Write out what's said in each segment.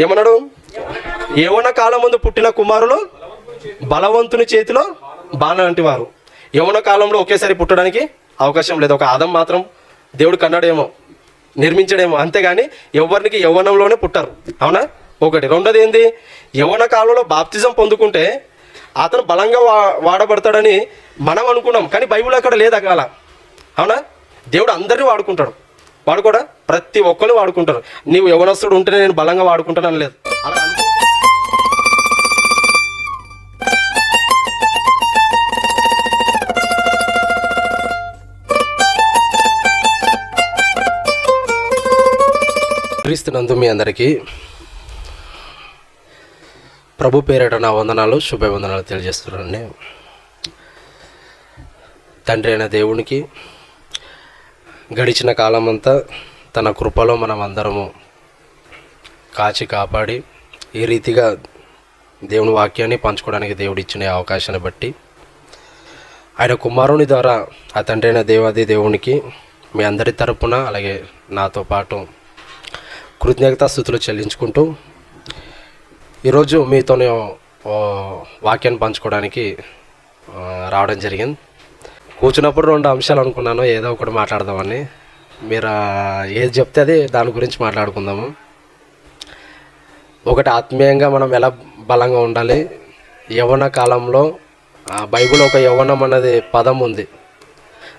ఏమన్నాడు? యవన కాలం ముందు పుట్టిన కుమారులు బలవంతుని చేతిలో బాణ లాంటి వారు. యవన కాలంలో ఒకేసారి పుట్టడానికి అవకాశం లేదు. ఒక ఆదం మాత్రం దేవుడు కన్నాడేమో నిర్మించడేమో. అంతేగాని ఎవరికి యవ్వనంలోనే పుట్టారు. అవునా? ఒకటి. రెండోది ఏంది? యవ్వన కాలంలో బాప్తిజం పొందుకుంటే అతను బలంగా వా వాడబడతాడని మనం అనుకున్నాం. కానీ బైబిల్ అక్కడ లేదు అకాల అవునా? దేవుడు అందరినీ వాడుకుంటాడు. వాడుకోడా ప్రతి ఒక్కరు వాడుకుంటారు. నీవు యవనస్తుడు ఉంటేనే నేను బలంగా వాడుకుంటానని లేదు. అలా క్రీస్తునందు మీ అందరికీ ప్రభు పేరిట నా వందనాలు శుభవందనాలు తెలియజేస్తున్నానండి. తండ్రి అయిన దేవునికి గడిచిన కాలమంతా తన కృపలో మనం అందరము కాచి కాపాడి ఈ రీతిగా దేవుని వాక్యాన్ని పంచుకోవడానికి దేవుడు ఇచ్చిన అవకాశాన్ని బట్టి ఆయన కుమారుని ద్వారా ఆ తండ్రి దేవాది దేవునికి మీ అందరి తరపున అలాగే నాతో పాటు కృతజ్ఞతా స్థుతులు చెల్లించుకుంటూ ఈరోజు మీతో వాక్యాన్ని పంచుకోవడానికి రావడం జరిగింది. కూర్చున్నప్పుడు రెండు అంశాలు అనుకున్నాను ఏదో ఒకటి మాట్లాడదామని. మీరు ఏది చెప్తే అది దాని గురించి మాట్లాడుకుందాము. ఒకటి ఆత్మీయంగా మనం ఎలా బలంగా ఉండాలి? యవ్వన కాలంలో బైబిల్ ఒక యవ్వనం అన్నది పదం ఉంది.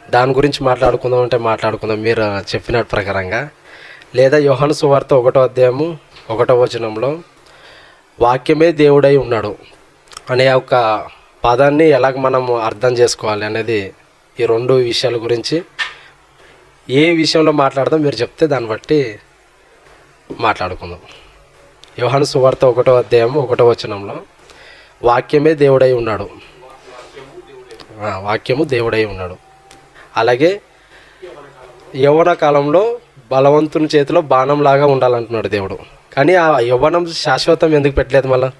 దాని గురించి మాట్లాడుకుందాం అంటే మాట్లాడుకుందాం మీరు చెప్పిన ప్రకారంగా. లేదా యోహన్ సువార్త ఒకటో అధ్యాయము ఒకటో వచనంలో వాక్యమే దేవుడై ఉన్నాడు అనే ఒక పదాన్ని ఎలాగ మనం అర్థం చేసుకోవాలి అనేది ఈ రెండు విషయాల గురించి ఏ విషయంలో మాట్లాడదాం మీరు చెప్తే దాన్ని బట్టి మాట్లాడుకుందాం. యోహాను సువార్త ఒకటో అధ్యాయం ఒకటో వచనంలో వాక్యమే దేవుడై ఉన్నాడు. వాక్యము దేవుడై ఉన్నాడు. అలాగే యవ్వన కాలంలో బలవంతుని చేతిలో బాణంలాగా ఉండాలంటున్నాడు దేవుడు. కానీ ఆ యవ్వనం శాశ్వతం ఎందుకు పెట్టలేదు మళ్ళా?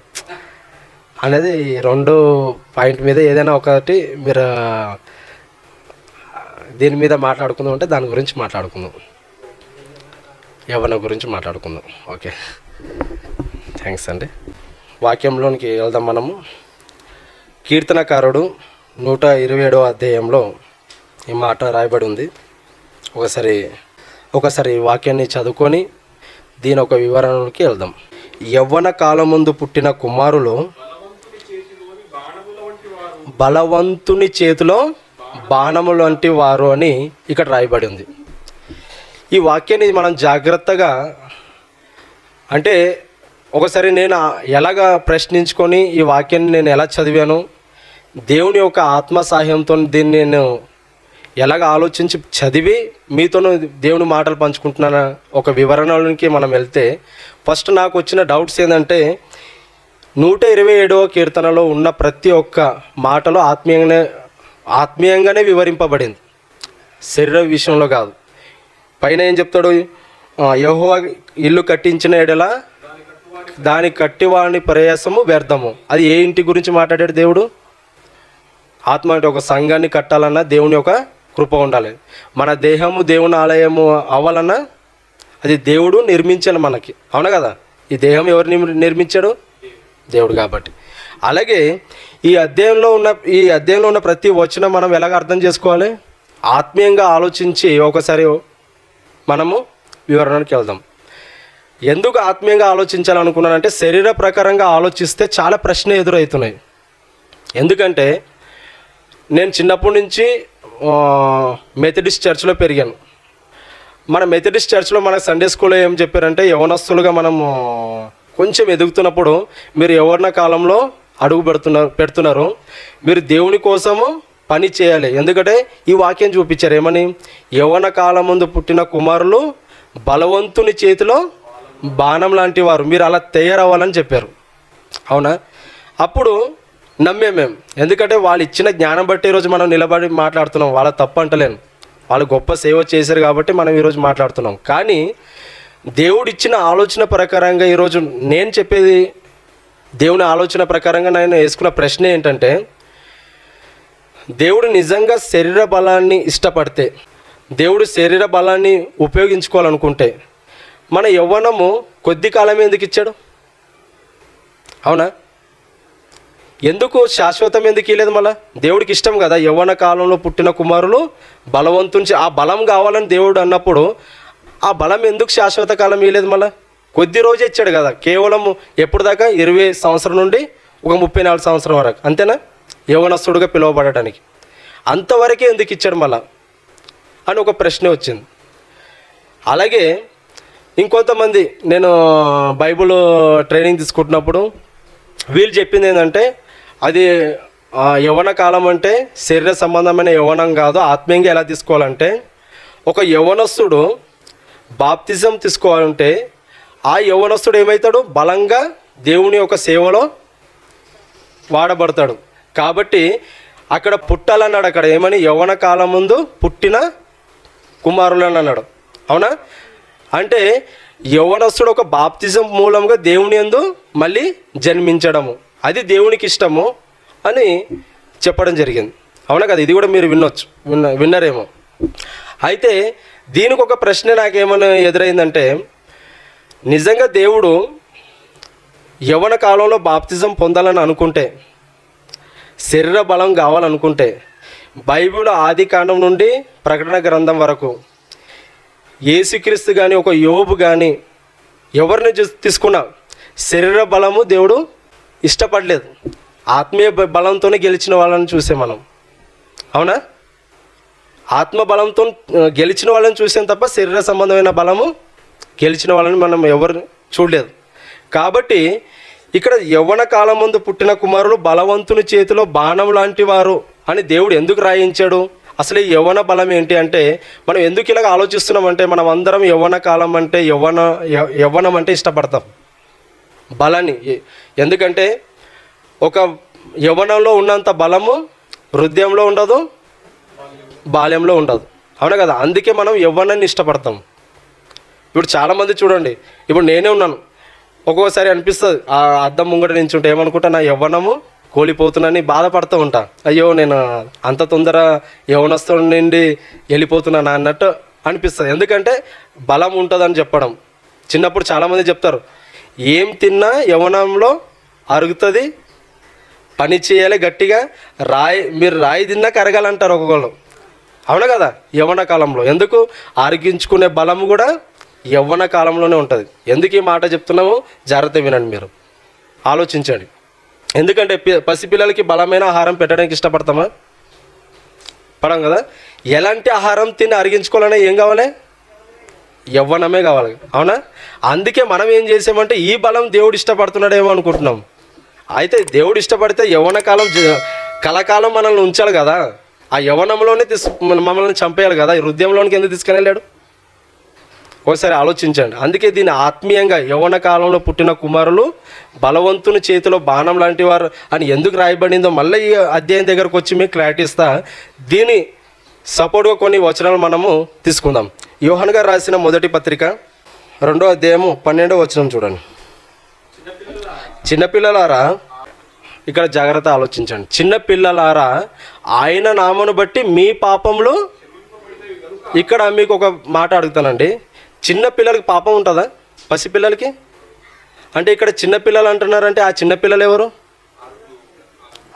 అనేది రెండు పాయింట్ మీద ఏదైనా ఒకటి మీరు దీని మీద మాట్లాడుకుందాం అంటే దాని గురించి మాట్లాడుకుందాం. యవ్వన గురించి మాట్లాడుకుందాం. ఓకే. థ్యాంక్స్ అండి. వాక్యంలోనికి వెళ్దాం మనము. కీర్తనకారుడు నూట ఇరవై ఏడవ అధ్యాయంలో ఈ మాట రాయబడి ఉంది. ఒకసారి ఒకసారి వాక్యాన్ని చదువుకొని దీని ఒక వివరణలోకి వెళ్దాం. యవ్వన కాలం ముందు పుట్టిన కుమారులు బలవంతుని చేతిలో బాణములు వంటి వారు అని ఇక్కడ రాయబడి ఉంది. ఈ వాక్యాన్ని మనం జాగ్రత్తగా అంటే ఒకసారి నేను ఎలాగా ఎలాగ ప్రశ్నించుకొని ఈ వాక్యాన్ని నేను ఎలా చదివాను దేవుని యొక్క ఆత్మ సహాయంతో దీన్ని నేను ఎలాగ ఆలోచించి చదివి మీతోనూ దేవుని మాటలు పంచుకుంటున్నాను ఒక వివరణలోకి మనం వెళ్తే ఫస్ట్ నాకు వచ్చిన డౌట్స్ ఏంటంటే నూట ఇరవై ఏడవ కీర్తనలో ఉన్న ప్రతి ఒక్క మాటలో ఆత్మీయంగానే ఆత్మీయంగానే వివరింపబడింది. శరీర విషయంలో కాదు. పైన ఏం చెప్తాడు? యహో ఇల్లు కట్టించిన ఎడల దాని కట్టివాని ప్రయాసము వ్యర్థము. అది ఏ ఇంటి గురించి మాట్లాడాడు దేవుడు? ఆత్మ అంటే ఒక సంఘాన్ని కట్టాలన్నా దేవుని యొక్క కృప ఉండాలి. మన దేహము దేవుని ఆలయము అవ్వాలన్నా అది దేవుడు నిర్మించాలి మనకి. అవునా కదా? ఈ దేహం ఎవరు నిర్మించాడు? దేవుడు కాబట్టి. అలాగే ఈ అధ్యాయంలో ఉన్న ఈ అధ్యాయంలో ఉన్న ప్రతి వచనం మనం ఎలాగ అర్థం చేసుకోవాలి? ఆత్మీయంగా ఆలోచించి ఒకసారి మనము వివరణకి వెళ్దాం. ఎందుకు ఆత్మీయంగా ఆలోచించాలనుకున్నానంటే శరీర ప్రకారంగా ఆలోచిస్తే చాలా ప్రశ్న ఎదురవుతున్నాయి. ఎందుకంటే నేను చిన్నప్పటి నుంచి మెథడిస్ట్ చర్చ్లో పెరిగాను. మన మెథడిస్ట్ చర్చ్లో మన సండే స్కూల్లో ఏం చెప్పారంటే యవనస్తులుగా మనము కొంచెం ఎదుగుతున్నప్పుడు మీరు యవన కాలంలో అడుగు పెడుతున్నారు పెడుతున్నారు. మీరు దేవుని కోసము పని చేయాలి. ఎందుకంటే ఈ వాక్యం చూపించారు ఏమని? యవన కాలం ముందు పుట్టిన కుమారులు బలవంతుని చేతిలో బాణం లాంటి వారు. మీరు అలా తయారవ్వాలని చెప్పారు. అవునా? అప్పుడు నమ్మే మేము ఎందుకంటే వాళ్ళు ఇచ్చిన జ్ఞానం బట్టి ఈరోజు మనం నిలబడి మాట్లాడుతున్నాం. వాళ్ళ తప్పు అంటలేను వాళ్ళు గొప్ప సేవ చేశారు కాబట్టి మనం ఈరోజు మాట్లాడుతున్నాం. కానీ దేవుడిచ్చిన ఆలోచన ప్రకారంగా ఈరోజు నేను చెప్పేది దేవుని ఆలోచన ప్రకారంగా నేను వేసుకున్న ప్రశ్న ఏంటంటే దేవుడు నిజంగా శరీర బలాన్ని ఇష్టపడితే దేవుడు శరీర బలాన్ని ఉపయోగించుకోవాలనుకుంటే మన యవ్వనము కొద్ది కాలమే ఎందుకు ఇచ్చాడు? అవునా? ఎందుకు శాశ్వతం ఎందుకు ఇవ్వలేదు మళ్ళా? దేవుడికి ఇష్టం కదా యవ్వన కాలంలో పుట్టిన కుమారులు బలవంతుంచి ఆ బలం కావాలని దేవుడు అన్నప్పుడు ఆ బలం ఎందుకు శాశ్వత కాలం ఇవ్వలేదు మళ్ళీ? కొద్ది రోజు ఇచ్చాడు కదా. కేవలం ఎప్పుడు దాకా? ఇరవై సంవత్సరం నుండి ఒక ముప్పై నాలుగు సంవత్సరం వరకు. అంతేనా? యోగనస్తుడుగా పిలువబడటానికి. అంతవరకే ఎందుకు ఇచ్చాడు మళ్ళా? అని ఒక ప్రశ్న వచ్చింది. అలాగే ఇంకొంతమంది నేను బైబుల్ ట్రైనింగ్ తీసుకుంటున్నప్పుడు వీళ్ళు చెప్పింది ఏంటంటే అది ఆ, యవ్వన కాలం అంటే శరీర సంబంధమైన యవ్వనం కాదు ఆత్మీయంగా ఎలా తీసుకోవాలంటే ఒక యవనస్తుడు బాప్తిజం తీసుకోవాలంటే ఆ యవ్వనస్తుడు ఏమవుతాడు బలంగా దేవుని యొక్క సేవలో వాడబడతాడు. కాబట్టి అక్కడ పుట్టాలన్నాడు అక్కడ. ఏమని? యవ్వన కాలం ముందు పుట్టిన కుమారులని అన్నాడు అవునా? అంటే యవ్వనస్తుడు ఒక బాప్తిజం మూలంగా దేవుని యందు మళ్ళీ జన్మించడము. అది దేవునికి ఇష్టము అని చెప్పడం జరిగింది. అవునా కదా? ఇది కూడా మీరు వినొచ్చు. విన్న విన్నరేమో. అయితే దీనికి ఒక ప్రశ్న నాకేమైనా ఎదురైందంటే నిజంగా దేవుడు యవ్వన కాలంలో బాప్తిజం పొందాలని అనుకుంటే శరీర బలం కావాలనుకుంటే బైబిల్ ఆది కాండం నుండి ప్రకటన గ్రంథం వరకు ఏసుక్రీస్తు కానీ ఒక యోబు కానీ ఎవరిని చూ- తీసుకున్నా శరీర బలము దేవుడు ఇష్టపడలేదు. ఆత్మీయ బ- బలంతోనే గెలిచిన వాళ్ళని చూసే మనం. అవునా? ఆత్మ బలంతో గెలిచిన వాళ్ళని చూసాం తప్ప శరీర సంబంధమైన బలము గెలిచిన వాళ్ళని మనం ఎవరు చూడలేదు. కాబట్టి ఇక్కడ యవ్వన కాలం ముందు పుట్టిన కుమారులు బలవంతుని చేతిలో బాణం లాంటి వారు అని దేవుడు ఎందుకు రాయించాడు? అసలు ఈ యవ్వన బలం ఏంటి అంటే మనం ఎందుకు ఇలాగ ఆలోచిస్తున్నామంటే మనం అందరం యవ్వన కాలం అంటే యవ్వన యవ్వనం అంటే ఇష్టపడతాం. బలాన్ని. ఎందుకంటే ఒక యవ్వనంలో ఉన్నంత బలము హృదయంలో ఉండదు బాల్యంలో ఉండదు. అవునా కదా? అందుకే మనం యవ్వనాన్ని ఇష్టపడతాం. ఇప్పుడు చాలామంది చూడండి ఇప్పుడు నేనే ఉన్నాను. ఒక్కొక్కసారి అనిపిస్తుంది ఆ అద్దం ముంగట నించుంటే ఏమనుకుంటా నా యవ్వనము కోల్పోతున్నానని బాధపడుతూ ఉంటా. అయ్యో నేను అంత తొందర యవనస్తుడి నుండి వెళ్ళిపోతున్నాను అన్నట్టు అనిపిస్తుంది. ఎందుకంటే బలం ఉంటుందని చెప్పడం. చిన్నప్పుడు చాలామంది చెప్తారు ఏం తిన్నా యవనంలో అరుగుతుంది పని చేయాలి గట్టిగా రాయి మీరు రాయి తిన్నా కరగాలంటారు ఒక్కొక్కళ్ళు. అవునా కదా యవ్వన కాలంలో. ఎందుకు? ఆరగించుకునే బలం కూడా యవ్వన కాలంలోనే ఉంటుంది. ఎందుకు ఈ మాట చెప్తున్నామో? జాగ్రత్త వినండి మీరు. ఆలోచించండి. ఎందుకంటే పసిపిల్లలకి బలమైన ఆహారం పెట్టడానికి ఇష్టపడతామా? పడం కదా? ఎలాంటి ఆహారం తిని అరిగించుకోవాలనే ఏం కావాలి? యవ్వనమే కావాలి. అవునా? అందుకే మనం ఏం చేసామంటే ఈ బలం దేవుడు ఇష్టపడుతున్నాడేమో అనుకుంటున్నాం. అయితే దేవుడు ఇష్టపడితే యవ్వన కాలం కలకాలం మనల్ని ఉంచాలి కదా. ఆ యవ్వనంలోనే తీసు మమ్మల్ని చంపేయాలి కదా? ఈ హృదయంలోనికి ఎందుకు తీసుకెళ్ళాడు ఒకసారి ఆలోచించండి. అందుకే దీన్ని ఆత్మీయంగా యవ్వన కాలంలో పుట్టిన కుమారులు బలవంతుని చేతిలో బాణం లాంటి వారు అని ఎందుకు రాయబడిందో మళ్ళీ ఈ అధ్యాయం దగ్గరకు వచ్చి మీకు క్లారిటీ ఇస్తా. దీని సపోర్ట్గా కొన్ని వచనాలు మనము తీసుకుందాం. యోహన్ గారు రాసిన మొదటి పత్రిక రెండో అధ్యాయము పన్నెండో వచనం చూడండి. చిన్నపిల్లలారా ఇక్కడ జాగ్రత్త ఆలోచించండి. చిన్నపిల్లలారా ఆయన నామను బట్టి మీ పాపంలో ఇక్కడ మీకు ఒక మాట అడుగుతానండి. చిన్న పిల్లలకి పాపం ఉంటుందా? పసిపిల్లలకి అంటే ఇక్కడ చిన్న పిల్లలు అంటున్నారంటే ఆ చిన్నపిల్లలు ఎవరు?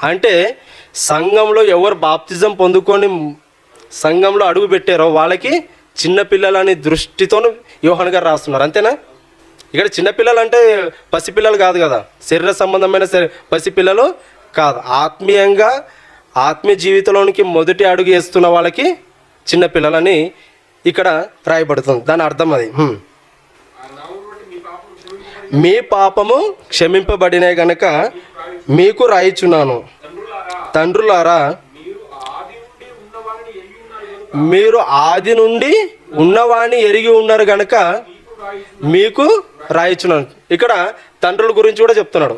అంటే సంఘంలో ఎవరు బాప్తిజం పొందుకొని సంఘంలో అడుగు పెట్టారో వాళ్ళకి చిన్నపిల్లలని దృష్టితో యోహన్ గారు రాస్తున్నారు. అంతేనా? ఇక్కడ చిన్నపిల్లలు అంటే పసిపిల్లలు కాదు కదా. శరీర సంబంధమైన పసిపిల్లలు కాదు. ఆత్మీయంగా ఆత్మీయ జీవితంలోనికి మొదటి అడుగు వేస్తున్న వాళ్ళకి చిన్నపిల్లలని ఇక్కడ రాయబడుతుంది. దాని అర్థం అది. మీ పాపము క్షమింపబడిన గనక మీకు రాయిచున్నాను. తండ్రులారా మీరు ఆది నుండి ఉన్నవాణ్ణి ఎరిగి ఉన్నారు గనక మీకు రాయిచున్నాను. ఇక్కడ తండ్రుల గురించి కూడా చెప్తున్నాడు.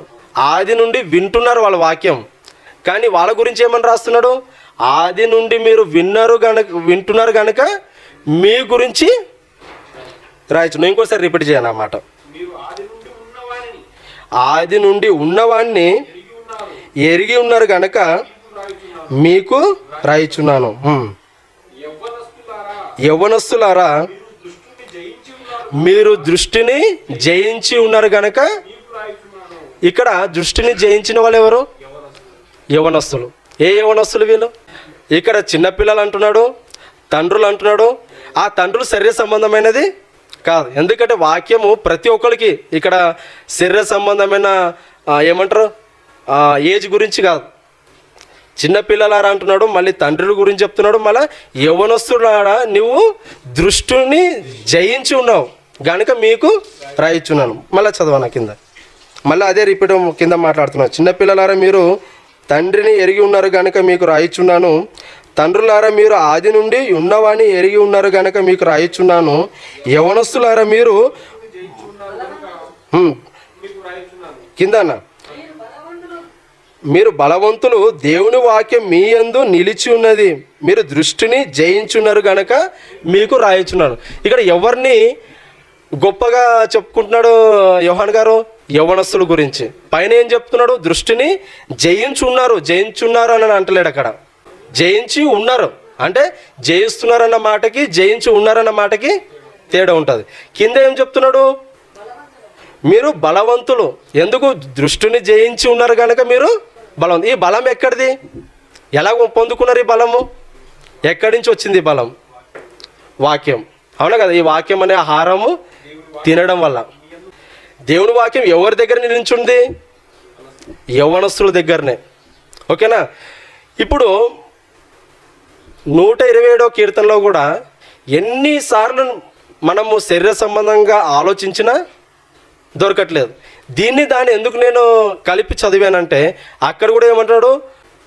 ఆది నుండి వింటున్నారు వాళ్ళ వాక్యం. కానీ వాళ్ళ గురించి ఏమని రాస్తున్నాడు? ఆది నుండి మీరు విన్నారు గనక వింటున్నారు గనక మీ గురించి రాయచ్చు. ఇంకోసారి రిపీట్ చేయను అన్నమాట ఆది నుండి ఉన్నవాణ్ణి ఎరిగి ఉన్నారు కనుక మీకు రాయిచున్నాను. యవ్వనస్తులారా మీరు దృష్టిని జయించి ఉన్నారు కనుక ఇక్కడ దృష్టిని జయించిన వాళ్ళు ఎవరు? యవనస్తులు ఏ యవనస్తులు వీళ్ళు? ఇక్కడ చిన్నపిల్లలు అంటున్నాడు. తండ్రులు అంటున్నాడు. ఆ తండ్రులు శరీర సంబంధమైనది? కాదు. ఎందుకంటే వాక్యము ప్రతి ఒక్కరికి ఇక్కడ శరీర సంబంధమైన ఏమంటారు? ఏజ్ గురించి కాదు. చిన్నపిల్లలారా అంటున్నాడు మళ్ళీ తండ్రుల గురించి చెప్తున్నాడు మళ్ళీ యవనస్తులారా నువ్వు దృష్టిని జయించి ఉన్నావు. గనుక మీకు రాయించున్నాను మళ్ళీ చదవనా కింద? మళ్ళీ అదే రిపీట్ కింద మాట్లాడుతున్నాను. చిన్నపిల్లలారా మీరు తండ్రిని ఎరిగి ఉన్నారు కనుక మీకు రాయించున్నాను తండ్రులారా మీరు ఆది నుండి ఉన్నవాణి ఎరిగి ఉన్నారు గనక మీకు రాయిచున్నాను. యవనస్తులారా మీరు కిందన్న కింద అన్న మీరు బలవంతులు దేవుని వాక్యం మీ యందు నిలిచి ఉన్నది. మీరు దృష్టిని జయించున్నారు గనక మీకు రాయించున్నారు ఇక్కడ ఎవరిని గొప్పగా చెప్పుకుంటున్నాడు యోహాన్ గారు? యవనస్తుల గురించి. పైన ఏం చెప్తున్నాడు? దృష్టిని జయించున్నారు జయించున్నారు అని అంటలేడు అక్కడ. జయించి ఉన్నారు. అంటే జయిస్తున్నారన్న మాటకి జయించి ఉన్నారన్న మాటకి తేడా ఉంటుంది. కింద ఏం చెప్తున్నాడు? మీరు బలవంతులు. ఎందుకు దృష్టిని జయించి ఉన్నారు కనుక మీరు బలం ఈ బలం ఎక్కడిది? ఎలా పొందుకున్నారు ఈ బలము? ఎక్కడి నుంచి వచ్చింది ఈ బలం? వాక్యం. అవునా కదా? ఈ వాక్యం అనే ఆహారము తినడం వల్ల. దేవుని వాక్యం ఎవరి దగ్గర నిలిచింది? యవనస్తుల దగ్గరనే. ఓకేనా? ఇప్పుడు నూట ఇరవై ఏడో కీర్తనలో కూడా ఎన్నిసార్లు మనము శరీర సంబంధంగా ఆలోచించినా దొరకట్లేదు. దీన్ని దాన్ని ఎందుకు నేను కలిపి చదివానంటే అక్కడ కూడా ఏమంటాడు?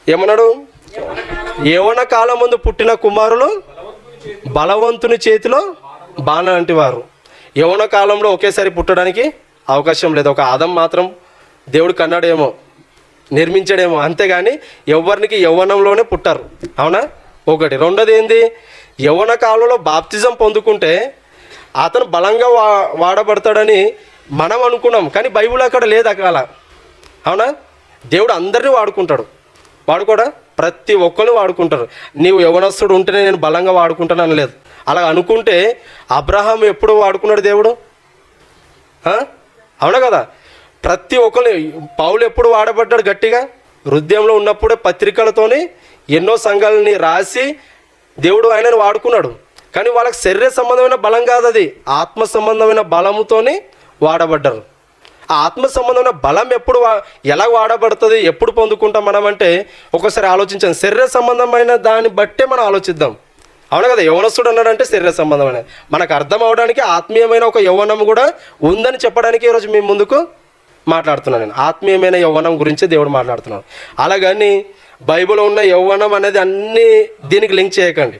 ఏమన్నాడు? యవన కాలం ముందు పుట్టిన కుమారులు బలవంతుని చేతిలో బాణ లాంటి వారు. యవన కాలంలో ఒకేసారి పుట్టడానికి అవకాశం లేదు. ఒక ఆదం మాత్రం దేవుడు కన్నాడేమో నిర్మించాడేమో. అంతేగాని ఎవరికి యవ్వనంలోనే పుట్టారు. అవునా? ఒకటి. రెండోది ఏంది? యవ్వన కాలంలో బాప్తిజం పొందుకుంటే అతను బలంగా వా వాడబడతాడని మనం అనుకున్నాం. కానీ బైబిల్ అక్కడ లేదు అకాల అవునా? దేవుడు అందరినీ వాడుకుంటాడు. వాడుకోడా? ప్రతి ఒక్కరు వాడుకుంటారు నీవు యవనస్తుడు ఉంటేనే నేను బలంగా వాడుకుంటాను అనలేదు. అలా అనుకుంటే అబ్రహాం ఎప్పుడు వాడుకున్నాడు దేవుడు? అవునా కదా? ప్రతి ఒక్కరు పౌలు ఎప్పుడు వాడబడ్డాడు గట్టిగా? హృదయంలో ఉన్నప్పుడే పత్రికలతోని ఎన్నో సంఘాలని రాసి దేవుడు ఆయనను వాడుకున్నాడు. కానీ వాళ్ళకి శరీర సంబంధమైన బలం కాదు అది ఆత్మ సంబంధమైన బలముతోని వాడబడ్డారు. ఆ ఆత్మ సంబంధమైన బలం ఎప్పుడు వా ఎలా వాడబడుతుంది ఎప్పుడు పొందుకుంటాం మనం అంటే ఒకసారి ఆలోచించాం. శరీర సంబంధమైన దాన్ని బట్టే మనం ఆలోచిద్దాం. అవును కదా? యవనస్తుడు అన్నాడంటే శరీర సంబంధమైన. మనకు అర్థం అవడానికి ఆత్మీయమైన ఒక యవ్వనం కూడా ఉందని చెప్పడానికి ఈరోజు మేము ముందుకు మాట్లాడుతున్నాను నేను. ఆత్మీయమైన యవ్వనం గురించి దేవుడు మాట్లాడుతున్నాడు. అలాగని బైబిల్లో ఉన్న యవ్వనం అనేది అన్ని దీనికి లింక్ చేయకండి.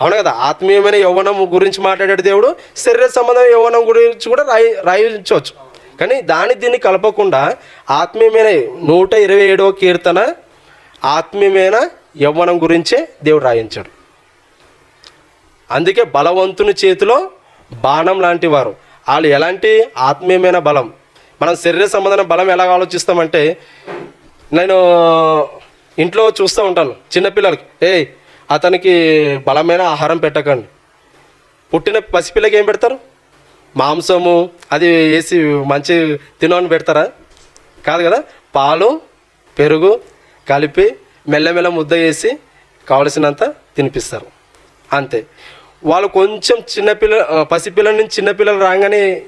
అవును కదా? ఆత్మీయమైన యవ్వనం గురించి మాట్లాడే దేవుడు శరీర సంబంధమైన యవ్వనం గురించి కూడా రాయి రాయించవచ్చు. కానీ దాని దీన్ని కలపకుండా ఆత్మీయమైన నూట ఇరవై ఏడవ కీర్తన ఆత్మీయమైన యవ్వనం గురించే దేవుడు రాయించాడు. అందుకే బలవంతుని చేతిలో బాణం లాంటి వారు. వాళ్ళు ఎలాంటి ఆత్మీయమైన బలం? మనం శరీర సంబంధమైన బలం ఎలా ఆలోచిస్తామంటే నేను ఇంట్లో చూస్తూ ఉంటాను చిన్నపిల్లలకి. ఏయ్ అతనికి బలమైన ఆహారం పెట్టకండి. పుట్టిన పసిపిల్లకి ఏం పెడతారు? మాంసము అది వేసి మంచి తినని పెడతారా? కాదు కదా? పాలు పెరుగు కలిపి మెల్లమెల్ల ముద్ద వేసి కావలసినంత తినిపిస్తారు. అంతే. వాళ్ళు కొంచెం చిన్నపిల్ల పసిపిల్లల నుంచి చిన్నపిల్లలు రాగానే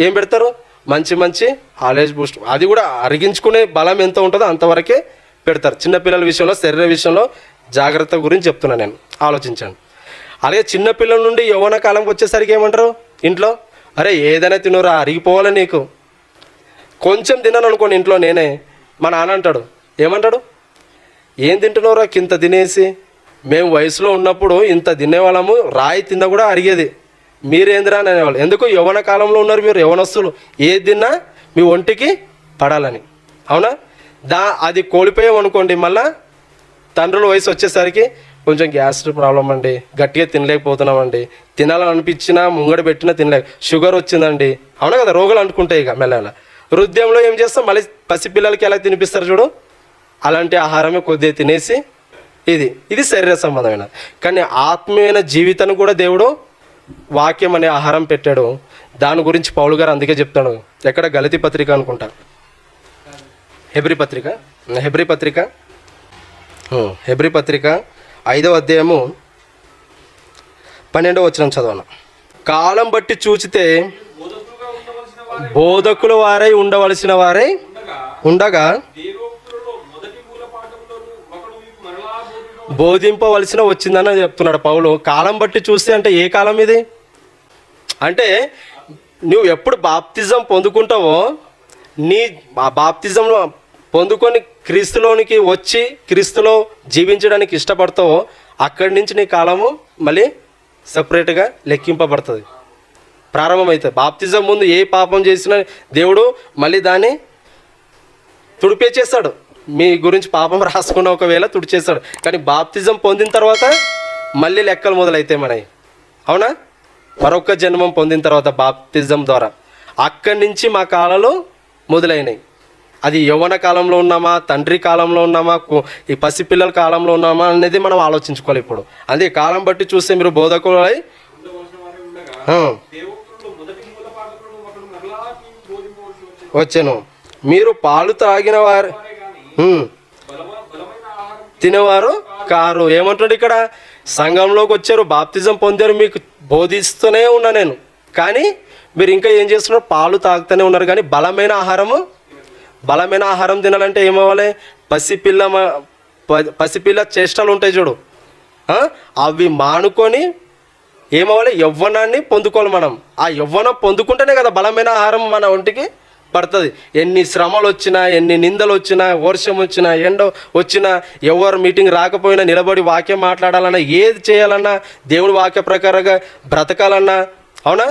ఏం పెడతారు? మంచి మంచి ఆలేజ్ బూస్ట్. అది కూడా అరిగించుకునే బలం ఎంత ఉంటుందో అంతవరకే పెడతారు. చిన్నపిల్లల విషయంలో శరీర విషయంలో జాగ్రత్త గురించి చెప్తున్నాను నేను. ఆలోచించండి. అలాగే చిన్నపిల్లల నుండి యవ్వన కాలంకి వచ్చేసరికి ఏమంటారు? ఇంట్లో అరే ఏదైనా తినురా అరిగిపోవాలి నీకు. కొంచెం తిన్నాను అనుకోండి ఇంట్లో నేనే. మా నాన్న అంటాడు. ఏమంటాడు? ఏం తింటున్నావురా? ఇంత తినేసి. మేము వయసులో ఉన్నప్పుడు ఇంత తినేవాళ్ళము రాయి తిన్నా కూడా అరిగేది. మీరేందిరా అని అనేవాళ్ళు. ఎందుకు? యవ్వన కాలంలో ఉన్నారు మీరు యవనస్తులు. ఏది తిన్నా మీ ఒంటికి పడాలని. అవునా? దా అది కోల్పోయాం అనుకోండి మళ్ళా తండ్రుల వయసు వచ్చేసరికి కొంచెం గ్యాస్ ప్రాబ్లం అండి. గట్టిగా తినలేకపోతున్నామండి. తినాలని అనిపించినా ముంగడ పెట్టినా తినలేక షుగర్ వచ్చిందండి. అవునా కదా? రోగాలు అంటుకుంటాయి ఇక మెల్లమెల్ల. హృదయంలో ఏం చేస్తాం? మళ్ళీ పసిపిల్లలకి ఎలా తినిపిస్తారు చూడు? అలాంటి ఆహారమే కొద్దిగా తినేసి ఇది ఇది శరీర సంబంధమైన. కానీ ఆత్మీయమైన జీవితాన్ని కూడా దేవుడు వాక్యం అనే ఆహారం పెట్టాడు. దాని గురించి పౌలు గారు అందుకే చెప్తాడు. ఎక్కడ గలతి పత్రిక అనుకుంటా. హెబ్రి పత్రిక హెబ్రి పత్రిక హెబ్రి పత్రిక ఐదవ అధ్యాయము పన్నెండవ వచ్చిన చదవను. కాలం బట్టి చూచితే బోధకుల వారై ఉండవలసిన వారై ఉండగా బోధింపవలసిన వచ్చిందని చెప్తున్నాడు పౌలు. కాలం బట్టి చూస్తే అంటే ఏ కాలం ఇది? అంటే నువ్వు ఎప్పుడు బాప్తిజం పొందుకుంటావో నీ ఆ బాప్తిజంలో పొందుకొని క్రీస్తులోనికి వచ్చి క్రీస్తులో జీవించడానికి ఇష్టపడతావో అక్కడి నుంచి నీ కాలము మళ్ళీ సపరేట్గా లెక్కింపబడుతుంది. ప్రారంభమవుతుంది బాప్తిజం ముందు ఏ పాపం చేసినా దేవుడు మళ్ళీ దాన్ని తుడిపేచేస్తాడు మీ గురించి పాపం రాసుకున్న ఒకవేళ తుడిచేస్తాడు. కానీ బాప్తిజం పొందిన తర్వాత మళ్ళీ లెక్కలు మొదలైతాయి మనవి. అవునా? మరొక జన్మం పొందిన తర్వాత బాప్తిజం ద్వారా. అక్కడి నుంచి మా కాలాలు మొదలైనాయి. అది యవ్వన కాలంలో ఉన్నామా తండ్రి కాలంలో ఉన్నామా ఈ పసిపిల్లల కాలంలో ఉన్నామా అనేది మనం ఆలోచించుకోవాలి ఇప్పుడు. అదే కాలం బట్టి చూస్తే మీరు బోధకులై వచ్చాను. మీరు పాలు తాగిన వారు తినేవారు కారు. ఏమంటాడు ఇక్కడ? సంఘంలోకి వచ్చారు బాప్తిజం పొందారు మీకు బోధిస్తూనే ఉన్నా నేను. కానీ మీరు ఇంకా ఏం చేస్తున్నారు? పాలు తాగుతూనే ఉన్నారు. కానీ బలమైన ఆహారము బలమైన ఆహారం తినాలంటే ఏమవ్వాలి? పసిపిల్ల పసిపిల్ల చేష్టలు ఉంటాయి చూడు. అవి మానుకొని ఏమవ్వాలి? యవ్వనాన్ని పొందుకోవాలి మనం. ఆ యవ్వనం పొందుకుంటేనే కదా బలమైన ఆహారం మన ఒంటికి పడుతుంది. ఎన్ని శ్రమలు వచ్చినా ఎన్ని నిందలు వచ్చినా వర్షం వచ్చినా ఎండ వచ్చినా ఎవరు మీటింగ్ రాకపోయినా నిలబడి వాక్యం మాట్లాడాలన్నా ఏది చేయాలన్నా దేవుడి వాక్య ప్రకారంగా బ్రతకాలన్నా అవునా?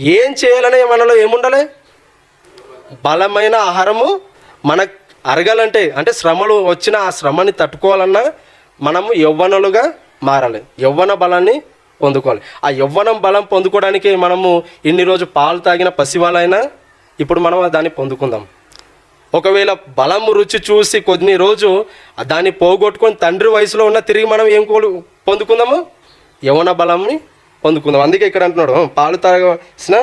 ఏం చేయాలన్నా మనలో ఏముండాలి? బలమైన ఆహారము మనకు అరగాలంటే అంటే శ్రమలు వచ్చిన ఆ శ్రమని తట్టుకోవాలన్నా మనము యవ్వనలుగా మారాలి. యవ్వన బలాన్ని పొందుకోవాలి. ఆ యవ్వనం బలం పొందుకోవడానికి మనము ఇన్ని రోజు పాలు తాగిన పసివాళ్ళైనా ఇప్పుడు మనం దాన్ని పొందుకుందాం. ఒకవేళ బలం రుచి చూసి కొన్ని రోజు దాన్ని పోగొట్టుకొని తండ్రి వయసులో ఉన్న తిరిగి మనం ఏం పొందుకుందాము? యవన బలంని పొందుకుందాం. అందుకే ఇక్కడ అంటున్నాడు పాలు తాగాల్సిన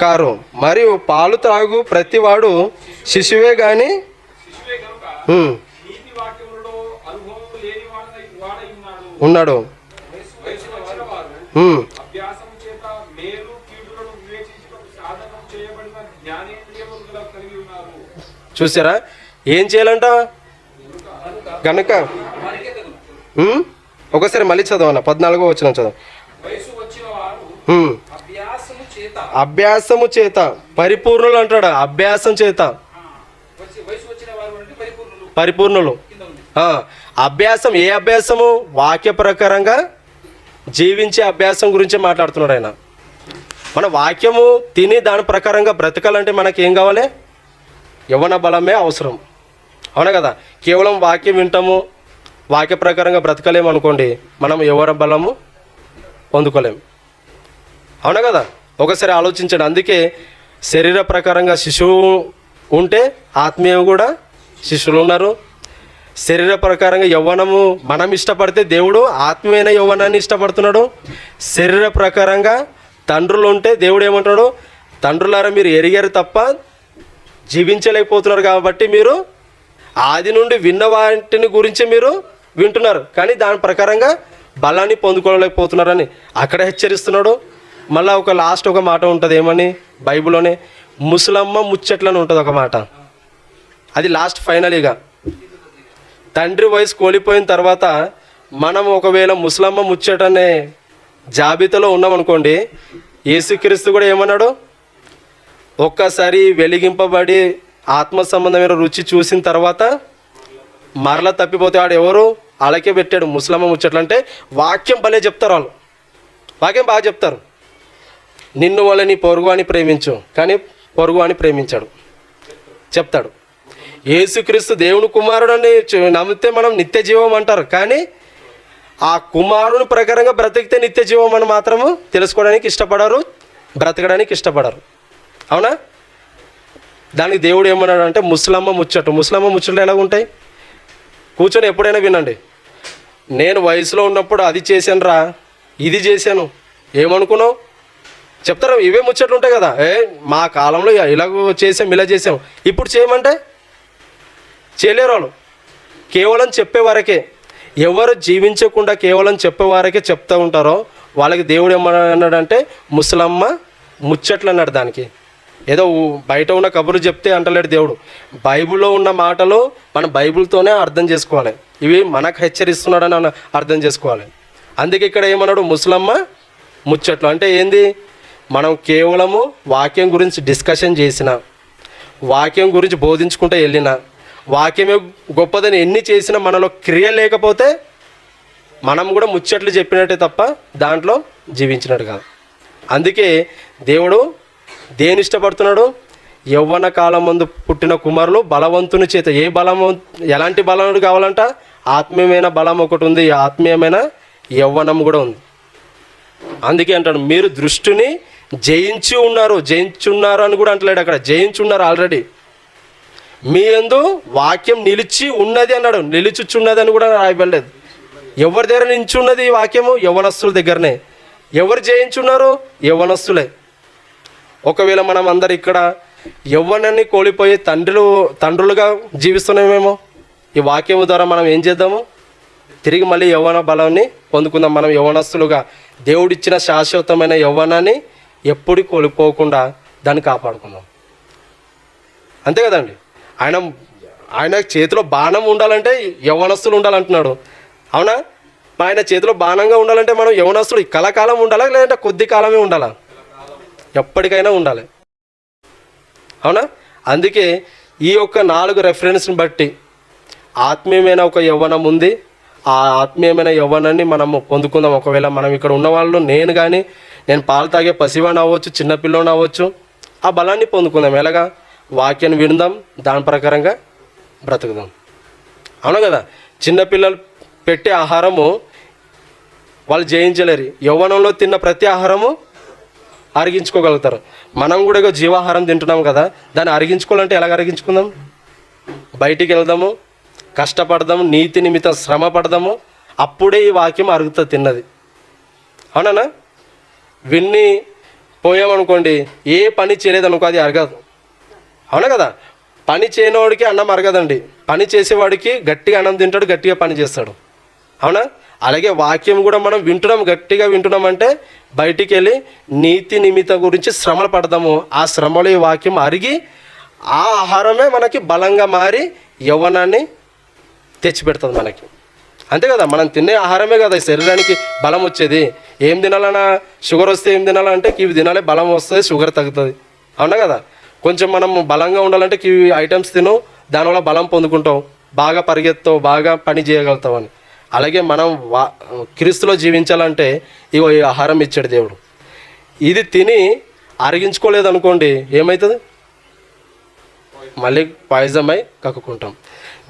కారు. మరియు పాలు త్రాగు ప్రతివాడు శిశువే గాని ఉన్నాడు. చూసారా? ఏం చేయాలంట? గనక. ఒకసారి మళ్ళీ చదవన? పద్నాలుగో వచ్చిన చదవ వయసు వచ్చిన వారు హ్మ్. అభ్యాసము చేత. పరిపూర్ణులు అంటాడు? అభ్యాసం చేత. పరిపూర్ణులు. అభ్యాసం ఏ అభ్యాసము? వాక్య ప్రకారంగా జీవించే అభ్యాసం గురించే మాట్లాడుతున్నాడు ఆయన. మన వాక్యము తిని దాని ప్రకారంగా బ్రతకాలంటే మనకి ఏం కావాలి? యవన బలమే అవసరం. అవునా కదా? కేవలం వాక్యం వింటాము వాక్య ప్రకారంగా బ్రతకలేము అనుకోండి మనం యవన బలము పొందుకోలేము అవునా కదా? ఒకసారి ఆలోచించండి. అందుకే శరీర ప్రకారంగా శిశువు ఉంటే ఆత్మీయం కూడా శిష్యులు ఉన్నారు. శరీర ప్రకారంగా యవ్వనము మనం ఇష్టపడితే దేవుడు ఆత్మీయమైన యవ్వనాన్ని ఇష్టపడుతున్నాడు. శరీర ప్రకారంగా తండ్రులు ఉంటే దేవుడు ఏమంటాడు తండ్రులారా మీరు ఎరిగారు తప్ప జీవించలేకపోతున్నారు కాబట్టి మీరు ఆది నుండి విన్న వాటిని గురించి మీరు వింటున్నారు. కానీ దాని ప్రకారంగా బలాన్ని పొందుకోలేకపోతున్నారని అక్కడ హెచ్చరిస్తున్నాడు. మళ్ళీ ఒక లాస్ట్ ఒక మాట ఉంటుంది ఏమని? బైబిల్లోనే ముసలమ్మ ముచ్చట్లని ఉంటుంది ఒక మాట. అది లాస్ట్ ఫైనల్ ఇక తండ్రి వయసు కోల్పోయిన తర్వాత మనం ఒకవేళ ముసలమ్మ ముచ్చటనే జాబితాలో ఉన్నామనుకోండి యేసుక్రీస్తు కూడా ఏమన్నాడు? ఒక్కసారి వెలిగింపబడి ఆత్మ సంబంధమైన రుచి చూసిన తర్వాత మరల తప్పిపోతే వాడు ఎవరు? అలాగే పెట్టాడు ముసలమ్మ ముచ్చట్లు అంటే వాక్యం భలే చెప్తారు వాళ్ళు వాక్యం బాగా చెప్తారు. నిన్ను వాళ్ళని పొరుగు అని ప్రేమించు కానీ పొరుగు అని ప్రేమించాడు. చెప్తాడు. యేసుక్రీస్తు దేవుని కుమారుడు అని నమ్మితే మనం నిత్య జీవం అంటారు కానీ ఆ కుమారుని ప్రకారంగా బ్రతికితే నిత్య జీవం అని మాత్రము తెలుసుకోవడానికి ఇష్టపడరు బ్రతకడానికి ఇష్టపడరు. అవునా? దానికి దేవుడు ఏమన్నాడు అంటే ముస్లమ్మ ముచ్చట. ముస్లమ్మ ముచ్చట్లు ఎలా ఉంటాయి? కూర్చొని ఎప్పుడైనా వినండి. నేను వయసులో ఉన్నప్పుడు అది చేశాను రా ఇది చేశాను. ఏమనుకున్నావు? చెప్తారు? ఇవే ముచ్చట్లు ఉంటాయి కదా. ఏ మా కాలంలో ఇలా చేసాం ఇలా చేసాం. ఇప్పుడు చేయమంటే? చేయలేరు వాళ్ళు కేవలం చెప్పే వరకే. ఎవరు జీవించకుండా కేవలం చెప్పేవారకే చెప్తూ ఉంటారో వాళ్ళకి దేవుడు ఏమన్నాడంటే ముసలమ్మ ముచ్చట్లు అన్నాడు దానికి. ఏదో బయట ఉన్న కబురు చెప్తే అంటలేడు దేవుడు. బైబిల్లో ఉన్న మాటలు మనం బైబిల్తోనే అర్థం చేసుకోవాలి. ఇవి మనకు హెచ్చరిస్తున్నాడని అర్థం చేసుకోవాలి. అందుకే ఇక్కడ ఏమన్నాడు? ముసలమ్మ ముచ్చట్లు. అంటే ఏంది? మనం కేవలము వాక్యం గురించి డిస్కషన్ చేసిన వాక్యం గురించి బోధించుకుంటూ వెళ్ళిన వాక్యమే గొప్పదని ఎన్ని చేసినా మనలో క్రియ లేకపోతే మనం కూడా ముచ్చట్లు చెప్పినట్టే తప్ప దాంట్లో జీవించినట్టు కాదు. అందుకే దేవుడు దేని ఇష్టపడుతున్నాడు? యవ్వన కాలం ముందు పుట్టిన కుమారులు బలవంతుని చేత ఏ బలము ఎలాంటి బలముడు కావాలంట? ఆత్మీయమైన బలం ఒకటి ఉంది ఆత్మీయమైన యవ్వనం కూడా ఉంది. అందుకే అంటాడు మీరు దృష్టిని జయించి ఉన్నారు జయించున్నారు అని కూడా అంటలేడు అక్కడ. జయించున్నారు ఆల్రెడీ మీ ఎందు వాక్యం నిలిచి ఉన్నది అన్నాడు. నిలిచుచున్నది అని కూడా రాయబడలేదు. ఎవరి దగ్గర నించున్నది ఈ వాక్యము? యవనస్తుల దగ్గరనే. ఎవరు జయించున్నారు యవనస్తులే ఒకవేళ మనం అందరు ఇక్కడ యవ్వనాన్ని కోల్పోయి తండ్రులు తండ్రులుగా జీవిస్తున్నామేమో? ఈ వాక్యము ద్వారా మనం ఏం చేద్దాము? తిరిగి మళ్ళీ యవ్వన బలాన్ని పొందుకుందాం. మనం యవ్వనస్తులుగా దేవుడిచ్చిన శాశ్వతమైన యవ్వనాన్ని ఎప్పుడు కోల్పోకుండా దాన్ని కాపాడుకుందాం. అంతే కదండి? ఆయన ఆయన చేతిలో బాణం ఉండాలంటే యవనస్తులు ఉండాలంటున్నాడు. అవునా? మా ఆయన చేతిలో బాణంగా ఉండాలంటే మనం యవనస్తుడు కలకాలం ఉండాలా లేదంటే కొద్ది కాలమే ఉండాలా? ఎప్పటికైనా ఉండాలి. అవునా? అందుకే ఈ యొక్క నాలుగు రెఫరెన్స్ని బట్టి ఆత్మీయమైన ఒక యవ్వనం ఉంది. ఆ ఆత్మీయమైన యవ్వనాన్ని మనము పొందుకుందాం. ఒకవేళ మనం ఇక్కడ ఉన్న వాళ్ళు నేను కానీ నేను పాలు తాగే పసివాణి అవ్వచ్చు చిన్నపిల్లని అవ్వచ్చు ఆ బలాన్ని పొందుకుందాం. ఎలాగా? వాక్యాన్ని విందాం దాని ప్రకారంగా బ్రతుకుదాం. అవును కదా? చిన్నపిల్లలు పెట్టే ఆహారము వాళ్ళు జయించలేరు. యవ్వనంలో తిన్న ప్రతి ఆహారము అరిగించుకోగలుగుతారు. మనం కూడా జీవాహారం తింటున్నాం కదా దాన్ని అరిగించుకోవాలంటే ఎలాగ అరిగించుకుందాం? బయటికి వెళ్దాము కష్టపడదాము నీతి నిమిత్తం శ్రమ పడదాము అప్పుడే ఈ వాక్యం అరుగుతుంది తిన్నది. అవునా విన్ని పోయామనుకోండి ఏ పని చేయలేదనుకో అది అరగదు. అవునా కదా? పని చేయనివాడికి అన్నం అరగదండి. పని చేసేవాడికి గట్టిగా అన్నం తింటాడు గట్టిగా పని చేస్తాడు. అవునా? అలాగే వాక్యం కూడా మనం వింటున్నాం గట్టిగా వింటున్నాం అంటే బయటికి వెళ్ళి నీతి నిమిత్తం గురించి శ్రమలు పడదాము ఆ శ్రమలో ఈ వాక్యం అరిగి ఆ ఆహారమే మనకి బలంగా మారి యవ్వనాన్ని తెచ్చిపెడుతుంది మనకి. అంతే కదా మనం తినే ఆహారమే కదా శరీరానికి బలం వచ్చేది. ఏం తినాలన్నా షుగర్ వస్తే ఏం తినాలంటే కివి తినాలి బలం వస్తుంది షుగర్ తగ్గుతుంది. అవునా కదా? కొంచెం మనం బలంగా ఉండాలంటే కివి ఐటమ్స్ తిను దానివల్ల బలం పొందుకుంటాం బాగా పరిగెత్తావు బాగా పని చేయగలుగుతావు అని. అలాగే మనం వా క్రీస్తులో జీవించాలంటే ఇగో ఈ ఆహారం ఇచ్చాడు దేవుడు. ఇది తిని అరిగించుకోలేదు అనుకోండి ఏమవుతుంది మళ్ళీ పాయిజమై కక్కుకుంటాం.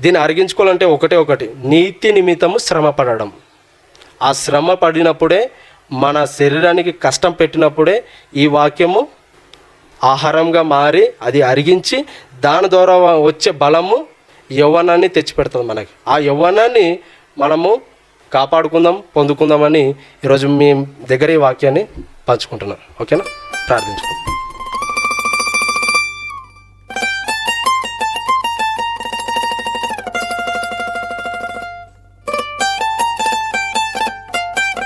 దీన్ని అరిగించుకోవాలంటే ఒకటే ఒకటి. నీతి నిమిత్తము శ్రమ పడడం ఆ శ్రమ పడినప్పుడే మన శరీరానికి కష్టం పెట్టినప్పుడే ఈ వాక్యము ఆహారంగా మారి అది అరిగించి దాని ద్వారా వచ్చే బలము యవ్వనాన్ని తెచ్చిపెడుతుంది మనకి. ఆ యవ్వనాన్ని మనము కాపాడుకుందాం పొందుకుందామని ఈరోజు మీ దగ్గర ఈ వాక్యాన్ని పంచుకుంటున్నాను ఓకేనా? ప్రార్థించుకుందాం.